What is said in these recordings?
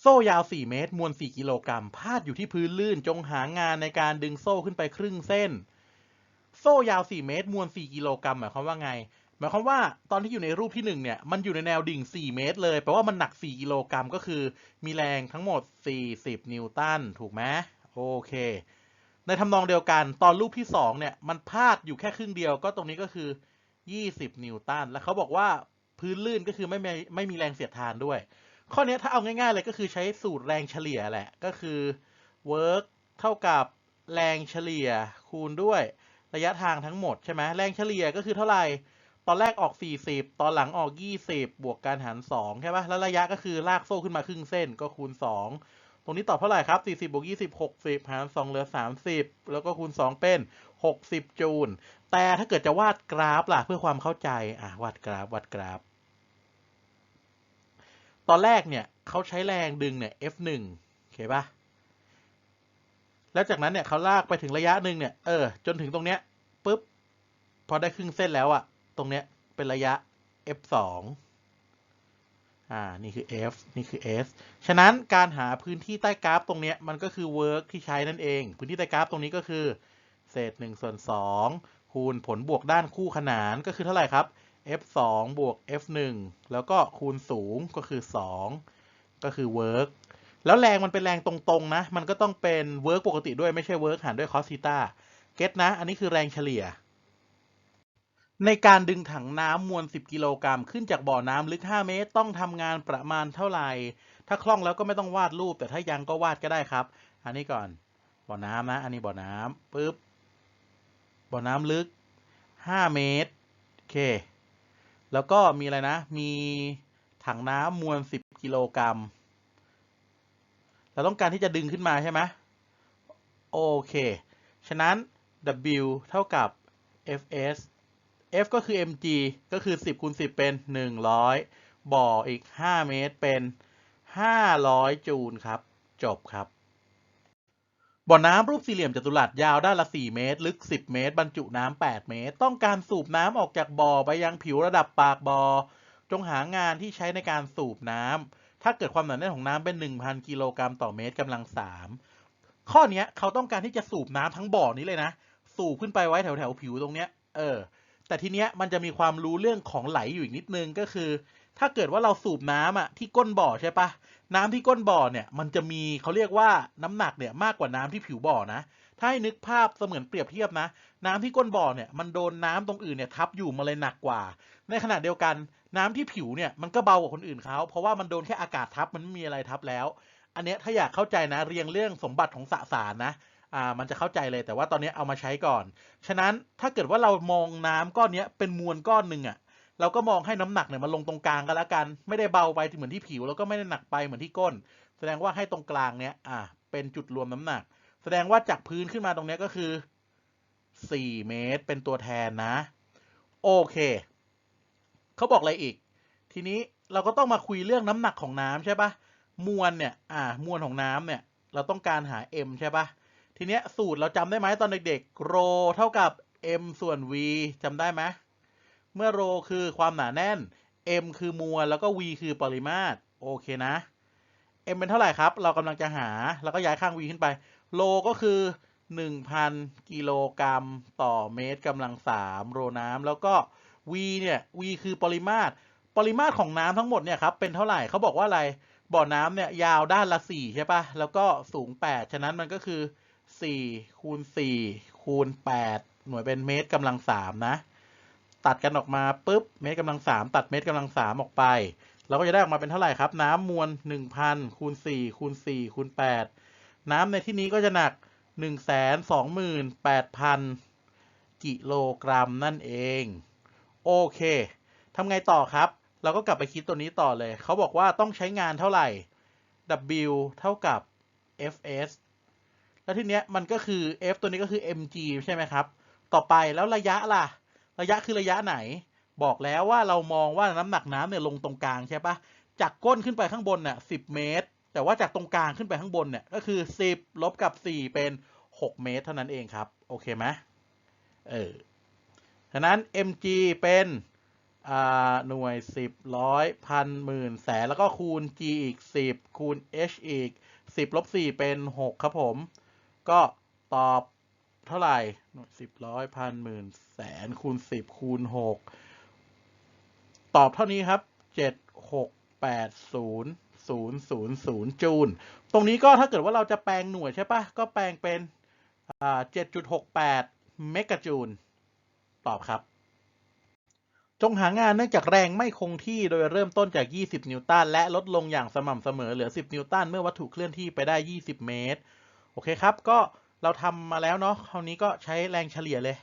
โซ่ยาว 4 เมตร มวล 4 กิโลกรัม พาดอยู่ที่พื้นลื่น จงหางานในการดึงโซ่ขึ้นไปครึ่งเส้น โซ่ยาว 4 เมตร มวล 4 กิโลกรัมหมายความว่าไง หมายความว่าตอนที่อยู่ในรูปที่ 1 เนี่ย มันอยู่ในแนวดิ่ง 4 เมตร เลย แปลว่ามันหนัก 4 กิโลกรัม ก็คือ มีแรงทั้งหมด 40 นิวตัน ถูกไหมโอเค ในทำนองเดียวกัน ตอนรูปที่ 2 เนี่ย มันพาดอยู่แค่ครึ่งเดียว ก็ตรงนี้ก็คือ 20 นิวตัน แล้วเขาบอกว่าพื้นลื่นก็คือไม่มีไม่มีแรงเสียดทานด้วย ข้อนี้ถ้าเอาง่ายๆเลยก็คือใช้สูตรแรงเฉลี่ยแหละก็คือ work เท่ากับแรงเฉลี่ยคูณด้วยระยะทางทั้งหมดใช่ไหมแรงเฉลี่ยก็คือเท่าไหร่ตอนแรกออก 40 ตอนหลังออก 20 บวกการหาร2ใช่ปะแล้วระยะก็คือลากโซ่ขึ้นมาครึ่งเส้นก็คูณ 2 ตรงนี้ตอบเท่าไหร่ครับ 40บวก20 60 หาร 2 เหลือ 30 แล้วก็คูณ 2 เป็น 60 จูล แต่ถ้าเกิดจะวาดกราฟล่ะเพื่อความเข้าใจ อะวาดกราฟวาดกราฟ ตอนแรกเนี่ยเขาใช้แรงดึงเนี่ย F1 โอเคปะแล้วจากนั้นเนี่ยเขาลากไปถึงระยะหนึ่งเนี่ย เออ จนถึงตรงเนี้ยปุ๊บ พอได้ครึ่งเส้นแล้วอะตรงเนี้ยเป็นระยะ F2 อ่า นี่คือ F นี่คือ S ฉะนั้นการหาพื้นที่ใต้กราฟตรงเนี้ยมันก็คือ work ที่ใช้นั่นเอง พื้นที่ใต้กราฟตรงนี้ก็คือ เศษ1ส่วน2คูณผลบวกด้านคู่ขนานก็คือเท่าไหร่ครับ f2 บวก f1 แล้วก็คูณสูงก็คือ 2 ก็คือ work แล้วแรงมันเป็นแรงตรงๆนะ มันก็ต้องเป็น work ปกติด้วยไม่ใช่ work หารด้วย cos theta เก็ตนะ อันนี้คือแรงเฉลี่ย ในการดึงถังน้ำมวล 10 กิโลกรัมขึ้นจากบ่อน้ำลึก 5 เมตร ต้องทำงานประมาณเท่าไหร่ ถ้าคล่องแล้วก็ไม่ต้องวาดรูป แต่ถ้ายังก็วาดก็ได้ครับ อันนี้ก่อน บ่อน้ำนะ อันนี้บ่อน้ำปึ๊บ บ่อน้ำลึก 5 เมตร โอเค แล้วก็มีอะไรนะ มีถังน้ำมวล 10 กิโลกรัม เราต้องการที่จะดึงขึ้นมาใช่ไหมโอเค ฉะนั้น W เท่ากับ Fs F ก็คือ mg ก็คือ 10คูณ10 เป็น 100 บ่ออีก 5 เมตรเป็น 500 จูลครับ จบครับ บ่อน้ำรูปสี่เหลี่ยมจัตุรัสยาวด้านละ 4 เมตร ลึก 10 เมตร บรรจุน้ำ 8 เมตร ต้องการสูบน้ำออกจากบ่อไปยังผิวระดับปากบ่อ จงหางานที่ใช้ในการสูบน้ำ ถ้าเกิดความหนาแน่นของน้ำเป็น 1,000 กิโลกรัมต่อเมตรกำลัง 3 ข้อนี้เขาต้องการที่จะสูบน้ำทั้งบ่อนี้เลยนะ สูบขึ้นไปไว้แถวแถวผิวตรงเนี้ย เออ แต่ทีเนี้ยมันจะมีความรู้เรื่องของไหลอยู่อีกนิดนึงก็คือ ถ้าเกิดว่าเราสูบน้ำอะที่ก้นบ่อใช่ปะน้ำที่ก้นบ่อเนี่ย มันจะมีเขาเรียกว่าน้ำหนักเนี่ยมากกว่าน้ำที่ผิวบ่อนะถ้าให้นึกภาพเสมือนเปรียบเทียบนะ น้ำที่ก้นบ่อเนี่ยมันโดนน้ำตรงอื่นเนี่ยทับอยู่มาเลยหนักกว่า ในขณะเดียวกันน้ำที่ผิวเนี่ยมันก็เบากว่าคนอื่นเขาเพราะว่ามันโดนแค่อากาศทับมันไม่มีอะไรทับแล้ว อันเนี้ยถ้าอยากเข้าใจนะเรียงเรื่องสมบัติของสสารนะอ่ามันจะเข้าใจเลยแต่ว่าตอนนี้เอามาใช้ก่อน ฉะนั้นถ้าเกิดว่าเรามองน้ำก้อนนี้เป็นมวลก้อนหนึ่งอะ่ะ เราก็มองให้น้ำหนักเนี่ยมันลงตรงกลางกันแล้วกัน ไม่ได้เบาไปเหมือนที่ผิว แล้วก็ไม่ได้หนักไปเหมือนที่ก้น แสดงว่าให้ตรงกลางเนี้ยอ่าเป็นจุดรวมน้ำหนัก แสดงว่าจากพื้นขึ้นมาตรงนี้ก็คือ 4 เมตร เป็นตัวแทนนะ โอเค เขาบอกอะไรอีก ทีนี้เราก็ต้องมาคุยเรื่องน้ำหนักของน้ำใช่ปะมวลเนี่ย อ่า มวลของน้ำเนี่ย เราต้องการหา m ใช่ปะทีเนี้ยสูตรเราจำได้ไหมตอนเด็กๆโรเท่ากับ m ส่วน v จำได้ไหม เมื่อโรคือความหนาแน่น m คือมวลแล้วก็ v คือปริมาตรโอเคนะ m เป็นเท่าไหร่ครับ เรากำลังจะหาแล้วก็ย้ายข้าง v ขึ้นไป โลก็คือ 1,000 กิโลกรัมต่อเมตรกำลัง3โรน้ำแล้วก็ v เนี่ย v คือปริมาตร ปริมาตรของน้ำทั้งหมดเนี่ยครับเป็นเท่าไหร่เขาบอกว่าอะไรบ่อน้ำเนี่ยยาวด้านละ 4 ใช่ปะแล้วก็สูง 8 ฉะนั้นมันก็คือ 4 คูณ 4 คูณ 8 หน่วยเป็นเมตรกำลัง 3 นะ ตัดกันออกมาปุ๊บเมตรกำลัง3ตัดเมตรกำลัง3ออกไป เราก็จะได้ออกมาเป็นเท่าไหร่ครับ น้ำมวล1,000คูณ4คูณ4คูณ8น้ำในที่นี้ก็จะหนัก 128,000 กิโลกรัมนั่นเอง โอเคทำไงต่อครับ เราก็กลับไปคิดตัวนี้ต่อเลย เขาบอกว่าต้องใช้งานเท่าไหร่ W เท่ากับ Fs แล้วทีเนี้ยมันก็คือ f ตัวนี้ก็คือ mg ใช่ไหมครับ ต่อไปแล้วระยะล่ะ ระยะคือระยะไหน บอกแล้วว่าเรามองว่าน้ำหนักน้ำเนี่ยลงตรงกลางใช่ปะจากก้นขึ้นไปข้างบนเนี่ยสิเมตร แต่ว่าจากตรงกลางขึ้นไปข้างบนเนี่ยก็คือ 10 ลบกับ 4 เป็น 6 เมตร เท่านั้นเองครับ โอเคไหมเออฉะนั้น mg เป็นหน่วยสิบร้อยพันหมื่นแสนแล้วก็คูณ g อีกสิบคูณ h อีกสิบลบสี่เป็นหกครับผม ก็ตอบเท่าไหร่หน่วยสิบร้อยพันหมื่น แสนคูณสิบคูณหกตอบเท่านี้ครับเจ็ดหกแปดศูนย์ศูนย์ศูนย์ศูนย์จูลตรงนี้ก็ถ้าเกิดว่าเราจะแปลงหน่วยใช่ปะก็แปลงเป็นเจ็ดจุดหกแปดเมกะจูลตอบครับ จงหางานเนื่องจากแรงไม่คงที่โดยเริ่มต้นจาก 20 นิวตันและลดลงอย่างสม่ำเสมอเหลือ 10 นิวตันเมื่อวัตถุเคลื่อนที่ไปได้ 20 เมตร โอเคครับ ก็ เราทำมาแล้วเนาะคราวนี้ก็ใช้แรงเฉลี่ยเลย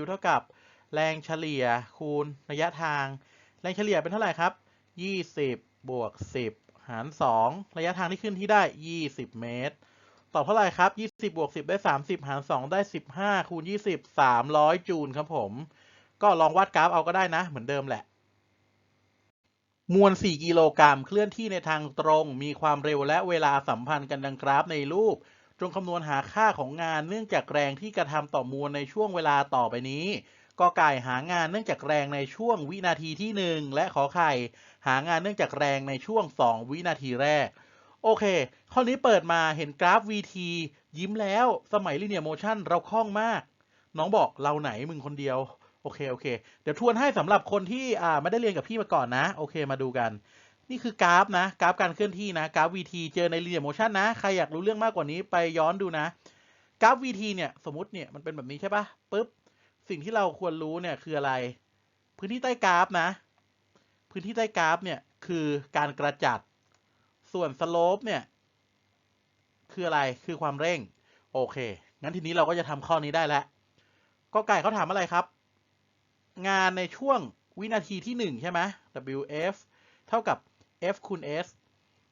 W เท่ากับแรงเฉลี่ยคูณระยะทาง แรงเฉลี่ยเป็นเท่าไหร่ครับ 20 บวก 10 หาร 2 ระยะทางที่ขึ้นที่ได้ 20 เมตร ตอบเท่าไหร่ครับ 20 บวก 10 ได้ 30 หาร 2 ได้ 15 คูณ 20 300 จูลครับผม ก็ลองวาดกราฟเอาก็ได้นะ เหมือนเดิมแหละ มวล 4 กิโลกรัมเคลื่อนที่ในทางตรง มีความเร็วและเวลาสัมพันธ์กันดังกราฟในรูป จงคำนวณหาค่าของงานเนื่องจากแรงที่กระทำต่อมวลในช่วงเวลาต่อไปนี้กอไก่หางานเนื่องจากแรงในช่วงวินาทีที่ 1 และขอไข่ หางานเนื่องจากแรงในช่วง 2 วินาทีแรก โอเค ข้อนี้เปิดมาเห็นกราฟ VT ยิ้มแล้วสมัย linear motion เราคล่องมาก น้องบอกเราไหนมึงคนเดียว โอเค โอเค เดี๋ยวทวนให้สำหรับคนที่อ่าไม่ได้เรียนกับพี่มาก่อนนะ โอเค มาดูกัน นี่คือกราฟนะ กราฟการเคลื่อนที่นะ กราฟ VT เจอใน linear motion นะ ใครอยากรู้เรื่องมากกว่านี้ไปย้อนดูนะ กราฟ VT เนี่ยสมมติเนี่ยมันเป็นแบบนี้ใช่ปะปุ๊บ สิ่งที่เราควรรู้เนี่ยคืออะไร พื้นที่ใต้กราฟนะ พื้นที่ใต้กราฟเนี่ยคือการกระจัด ส่วนสโลปเนี่ยคืออะไร คือความเร่ง โอเค งั้นทีนี้เราก็จะทำข้อนี้ได้แล้ว ก็ไก่เขาถามอะไรครับ งานในช่วงวินาทีที่หนึ่งใช่ไหม WF เท่ากับ F คูณ S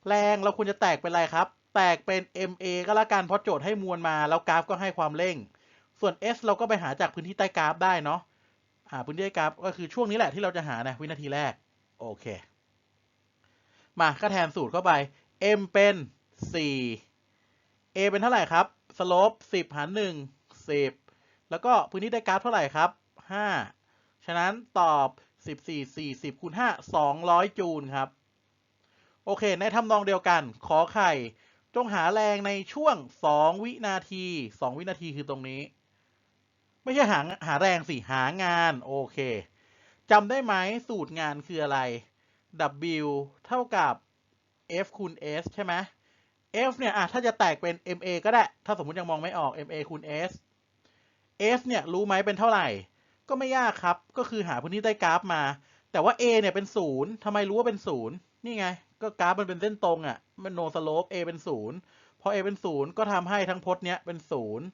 แรงเราควรจะแตกเป็นอะไรครับ แตกเป็น MA ก็แล้วกันเพราะโจทย์ให้มวลมา แล้วกราฟก็ให้ความเร่ง ส่วน S เราก็ไปหาจากพื้นที่ใต้กราฟได้เนาะหาพื้นที่ใต้กราฟก็คือช่วงนี้แหละที่เราจะหานะวินาทีแรก โอเค มาก็แทนสูตรเข้าไป M เป็น 4 A เป็นเท่าไหร่ครับสโลป10 หาร 1 10 แล้วก็พื้นที่ใต้กราฟเท่าไหร่ครับ 5 ฉะนั้นตอบ 14 40คูณ5 200 จูลครับ โอเค ในทำนองเดียวกัน ขอไข่ จงหาแรงในช่วง 2 วินาที 2 วินาทีคือตรงนี้ ไม่ใช่หาหาแรงสิ หางาน โอเคจำได้ไหมสูตรงานคืออะไร W เท่ากับ F คูณ S ใช่ไหม F เนี่ยอะถ้าจะแตกเป็น MA ก็ได้ ถ้าสมมุติยังมองไม่ออก MA คูณ S S เนี่ยรู้ไหมเป็นเท่าไหร่ ก็ไม่ยากครับ ก็คือหาพื้นที่ใต้กราฟมา แต่ว่า A เนี่ยเป็นศูนย์ทำไมรู้ว่าเป็นศูนย์นี่ไง ก็กราฟมันเป็นเส้นตรงอะ่ะ มัน no slope A เป็นศูนย์พอ A เป็นศูนย์ก็ทำให้ทั้งพจน์เนี้ยเป็นศูนย์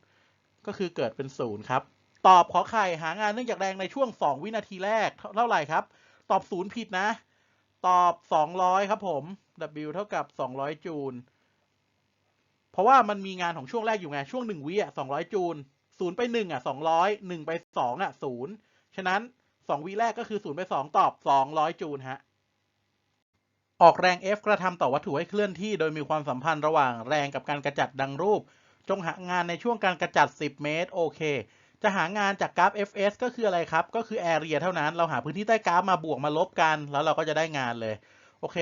ก็คือเกิดเป็นศูนย์ครับ ตอบขอไข่หางานเนื่องจากแรงในช่วง 2 วินาทีแรกเท่าไหร่ครับ ตอบศูนย์ผิดนะ ตอบ 200 ครับผม W เท่ากับ 200 จูล เพราะว่ามันมีงานของช่วงแรกอยู่ไง ช่วง 1 วิอะ200 จูล0ไป1อะ200 1ไป2อะ0ฉะนั้น 2 วิแรกก็คือ 0 ไป 2 ตอบ 200 จูลฮะ ออกแรง F กระทำต่อวัตถุให้เคลื่อนที่ โดยมีความสัมพันธ์ระหว่างแรงกับการกระจัดดังรูป จงหางานในช่วงการกระจัด 10 เมตร โอเค จะหางานจากกราฟ fs ก็คืออะไรครับ ก็คือ area เท่านั้น เราหาพื้นที่ใต้กราฟมาบวกมาลบกัน แล้วเราก็จะได้งานเลย โอเค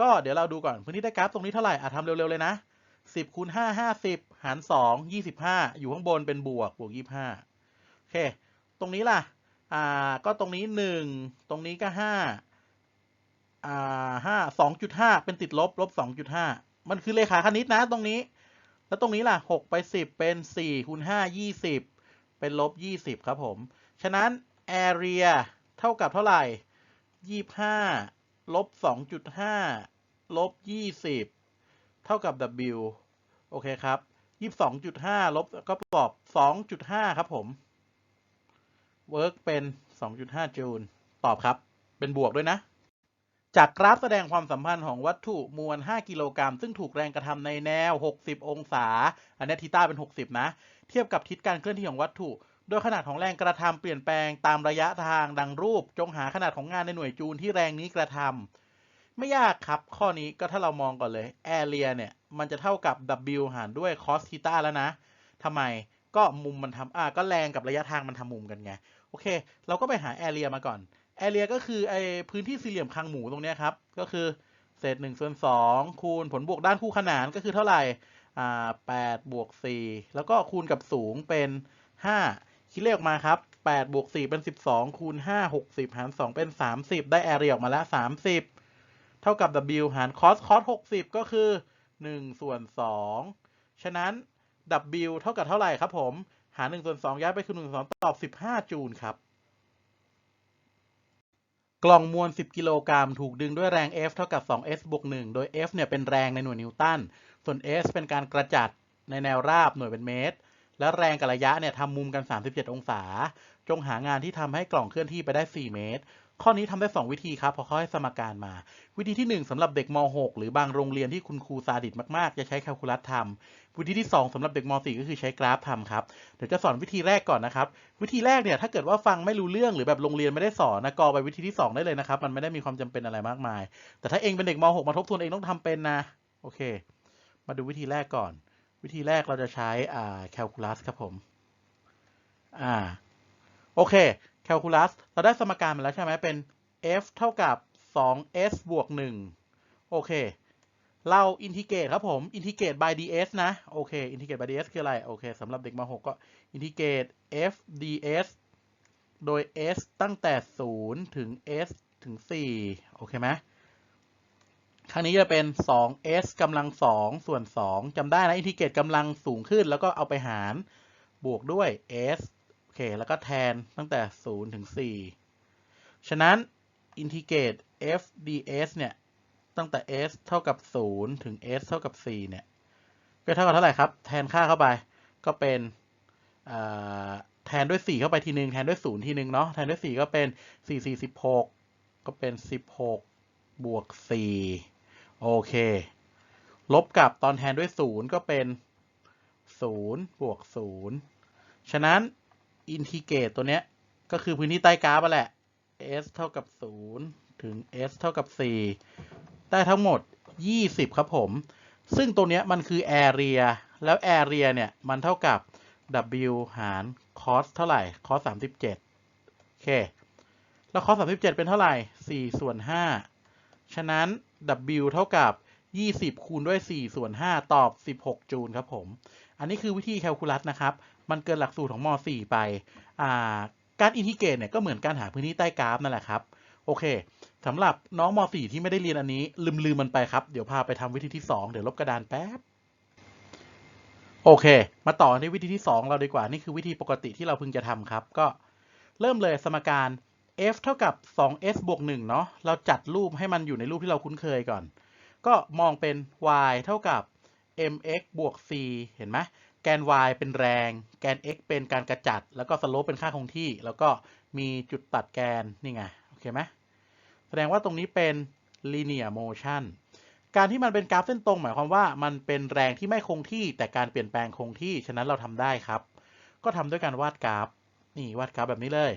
ก็เดี๋ยวเราดูก่อน พื้นที่ใต้กราฟตรงนี้เท่าไหร่ อะทำเร็วๆเลยนะ 10คูณ5 50 หาร 2 25 อยู่ข้างบนเป็นบวก บวก 25 โอเค ตรงนี้ล่ะ อ่า ก็ตรงนี้ 1 ตรงนี้ก็ 5 อ่าห้าสองจุดห้าเป็นติดลบลบสองจุดห้ามันคือเลขาคณิตนะตรงนี้ แล้วตรงนี้ล่ะหกไปสิบเป็นสี่คูณห้ายี่สิบเป็นลบยี่สิบครับผม ฉะนั้น area เท่ากับเท่าไหร่ยี่ห้าลบสองจุดห้าลบยี่สิบเท่ากับ w โอเคครับยี่สองจุดห้าลบก็ตอบสองจุดห้าครับผม work เป็นสองจุดห้าจูลตอบครับ เป็นบวกด้วยนะ จากกราฟแสดงความสัมพันธ์ของวัตถุมวล 5 กิโลกรัม ซึ่งถูกแรงกระทำในแนว 60 องศา อันนี้ทีต้าเป็น 60 นะ เทียบกับทิศการเคลื่อนที่ของวัตถุ โดยขนาดของแรงกระทำเปลี่ยนแปลงตามระยะทางดังรูป จงหาขนาดของงานในหน่วยจูลที่แรงนี้กระทำไม่ยากครับ ข้อนี้ก็ถ้าเรามองก่อนเลย area เนี่ย มันจะเท่ากับ w หารด้วย cos ทีต้าแล้วนะทำไม ก็มุมมันทำอ่าก็แรงกับระยะทางมันทำมุมกันไง โอเค เราก็ไปหา area มาก่อน area ก็คือไอพื้นที่สี่เหลี่ยมคางหมูตรงนี้ครับ ก็คือเศษหนึ่งส่วนสองคูณผลบวกด้านคู่ขนานก็คือเท่าไหร่อ่าแปดบวกสี่แล้วก็คูณกับสูงเป็นห้าคิดเลขออกมาครับแปดบวกสี่เป็นสิบสองคูณห้าหกสิบหารสองเป็นสามสิบได้ area ออกมาแล้วสามสิบเท่ากับ w หาร cos cos หกสิบก็คือหนึ่งส่วนสองฉะนั้น w เท่ากับเท่าไหร่ครับผม หาร 1 ส่วน 2 ย้ายไปคือ1ส่วน2ตอบ 15 จูลครับ กล่องมวล 10 กิโลกรัมถูกดึงด้วยแรง F เท่ากับ 2s บวก 1 โดย F เนี่ยเป็นแรงในหน่วยนิวตัน ส่วน S เป็นการกระจัดในแนวราบหน่วยเป็นเมตร และแรงกับระยะเนี่ยทำมุมกัน 37 องศา จงหางานที่ทำให้กล่องเคลื่อนที่ไปได้ 4 เมตร ข้อนี้ทำได้ 2 วิธีครับพราะเขาให้สมการมา วิธีที่ 1สำหรับเด็กม .6 หรือบางโรงเรียนที่คุณครูซาดิสมากๆ จะใช้แคลคูลัสทำวิธีที่ 2สำหรับเด็กม .4 ก็คือใช้กราฟทำครับเดี๋ยวจะสอนวิธีแรกก่อนนะครับ วิธีแรกเนี่ยถ้าเกิดว่าฟังไม่รู้เรื่องหรือแบบโรงเรียนไม่ได้สอนนะกอไปวิธีที่ 2 ได้เลยนะครับ มันไม่ได้มีความจำเป็นอะไรมากมาย แต่ถ้าเองเป็นเด็กม .6 มาทบทวนเองต้องทำเป็นนะโอเค มาดูวิธีแรกก่อน วิธีแรกเราจะใช้อ่าแคลคูลัสครับผมอ่าโอเค แคลคูลัสเราได้สมการมาแล้วใช่ไหมเป็น f เท่ากับ 2s บวก 1 โอเค เราอินทิเกรตครับผมอินทิเกรต by ds นะ โอเคอินทิเกรต by ds คืออะไร โอเคสำหรับเด็กม .6 ก็อินทิเกรต f ds โดย s ตั้งแต่ 0 ถึง s ถึง 4 โอเคไหมครั้งนี้จะเป็น 2s กำลัง 2 ส่วน 2จำได้นะอินทิเกรตกำลังสูงขึ้น แล้วก็เอาไปหารบวกด้วย s อเค แล้วก็แทนตั้งแต่ 0 ถึง 4 ฉะนั้นอินทิเกรต f ds เนี่ย ตั้งแต่ s เท่ากับ 0 ถึง s เท่ากับ 4 เนี่ย ก็เท่ากับเท่าไหร่ครับ แทนค่าเข้าไป ก็เป็นแทนด้วย 4 เข้าไปทีนึง แทนด้วย 0 ทีนึงเนาะ แทนด้วย 4 ก็เป็น 4 4 16 ก็เป็น 16 บวก 4 โอเค ลบกับตอนแทนด้วย 0 ก็เป็น 0 บวก 0 ฉะนั้น อินทิเกรตตัวเนี้ย ก็คือพื้นที่ใต้กราฟแหละ s เท่ากับ 0 ถึง s เท่ากับ 4 ได้ทั้งหมด 20 ครับผม ซึ่งตัวเนี้ยมันคือ area แล้ว area เนี่ย มันเท่ากับ w หาร cos เท่าไหร่ cos 37 โอเค แล้ว cos 37 เป็นเท่าไหร่ 4 ส่วน 5 ฉะนั้น w เท่ากับ 20 คูณด้วย 4 ส่วน 5 ตอบ 16 จูลครับผม อันนี้คือวิธีแคลคูลัสนะครับมันเกินหลักสูตรของม .4 ไปาการอินทิเกรตเนี่ยก็เหมือนการหาพื้นที่ใต้กราฟนั่นแหละครับ โอเคสำหรับน้องม .4 ที่ไม่ได้เรียนอันนี้ ลืมลืมมันไปครับ เดี๋ยวพาไปทำวิธีที่ 2 เดี๋ยวลบกระดานแป๊บ โอเค มาต่อในวิธีที่ 2 เราดีกว่า นี่คือวิธีปกติที่เราพึงจะทำครับ ก็เริ่มเลยสมการ f เท่ากับ 2s บวก1เนาะ เราจัดรูปให้มันอยู่ในรูปที่เราคุ้นเคยก่อน ก็มองเป็น y เท่ากับ mx บวก c เห็นไหม แกน y เป็นแรง แกน x เป็นการกระจัด แล้วก็สโลปเป็นค่าคงที่ แล้วก็มีจุดตัดแกน นี่ไง โอเคไหมแสดงว่าตรงนี้เป็น linear motion การที่มันเป็นกราฟเส้นตรง หมายความว่ามันเป็นแรงที่ไม่คงที่ แต่การเปลี่ยนแปลงคงที่ ฉะนั้นเราทำได้ครับ ก็ทำด้วยการวาดกราฟ นี่วาดกราฟแบบนี้เลย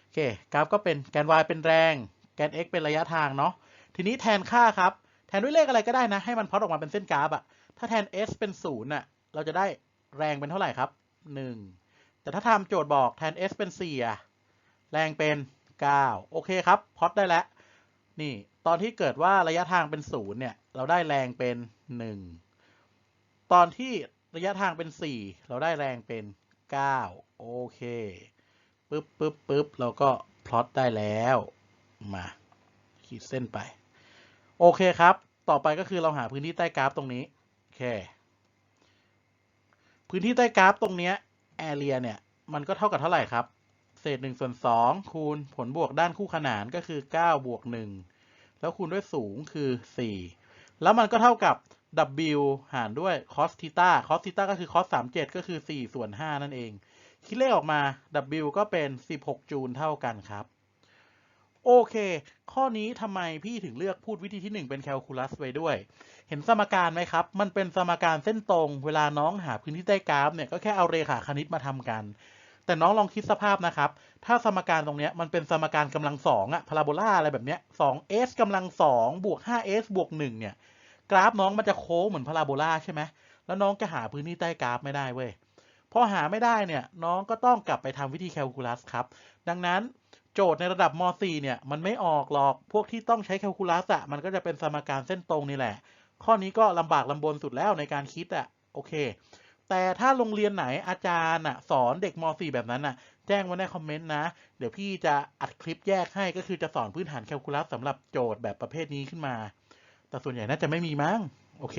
โอเค กราฟก็เป็นแกน y เป็นแรง แกน x เป็นระยะทางเนาะ ทีนี้แทนค่าครับ แทนด้วยเลขอะไรก็ได้นะ ให้มันพลอตออกมาเป็นเส้นกราฟอะ ถ้าแทน s เป็น0น่ะ เราจะได้แรงเป็นเท่าไหร่ครับ 1 แต่ถ้าทำโจทย์บอกแทน s เป็น4อะแรงเป็น 9 โอเคครับพอตได้แล้ว นี่ ตอนที่เกิดว่าระยะทางเป็น0เนี่ย เราได้แรงเป็น 1 ตอนที่ระยะทางเป็น 4 เราได้แรงเป็น 9 โอเคปึ๊บปึ๊บปึ๊บเราก็พลอตได้แล้ว มา ขีดเส้นไป โอเคครับ ต่อไปก็คือเราหาพื้นที่ใต้กราฟตรงนี้ เค พื้นที่ใต้กราฟตรงเนี้ย area เนี่ย มันก็เท่ากับเท่าไหร่ครับ เศษ1ส่วน2คูณผลบวกด้านคู่ขนานก็คือ9บวก1แล้วคูณด้วยสูงคือ 4 แล้วมันก็เท่ากับ w หารด้วย cos theta cos theta ก็คือ cos 37 ก็คือ 4 ส่วน 5 นั่นเอง คิดเลขออกมา w ก็เป็น 16 จูลเท่ากันครับ โอเค ข้อนี้ทำไมพี่ถึงเลือกพูดวิธีที่ 1 เป็นแคลคูลัสไว้ด้วย เห็นสมการไหมครับ มันเป็นสมการเส้นตรง เวลาน้องหาพื้นที่ใต้กราฟเนี่ยก็แค่เอาเรขาคณิตมาทำกัน แต่น้องลองคิดสภาพนะครับ ถ้าสมการตรงนี้มันเป็นสมการกำลังสองอะพาราโบลาอะไรแบบเนี้ย 2s กำลังสองบวก 5s บวก1เนี่ยกราฟน้องมันจะโค้งเหมือนพาราโบลาใช่ไหมแล้วน้องจะหาพื้นที่ใต้กราฟไม่ได้เว้ยพอหาไม่ได้เนี่ยน้องก็ต้องกลับไปทำวิธีแคลคูลัสครับ ดังนั้นโจทย์ในระดับม .4 เนี่ยมันไม่ออกหรอก พวกที่ต้องใช้แคลคูลัสอะมันก็จะเป็นสมการเส้นตรงนี่แหละ ข้อนี้ก็ลำบากลำบนสุดแล้วในการคิดอะโอเค แต่ถ้าโรงเรียนไหนอาจารย์อะสอนเด็กม .4 แบบนั้นอะแจ้งไว้ในคอมเมนต์นะ เดี๋ยวพี่จะอัดคลิปแยกให้ก็คือจะสอนพื้นฐานแคลคูลัสสำหรับโจทย์แบบประเภทนี้ขึ้นมา แต่ส่วนใหญ่น่าจะไม่มีมั้งโอเค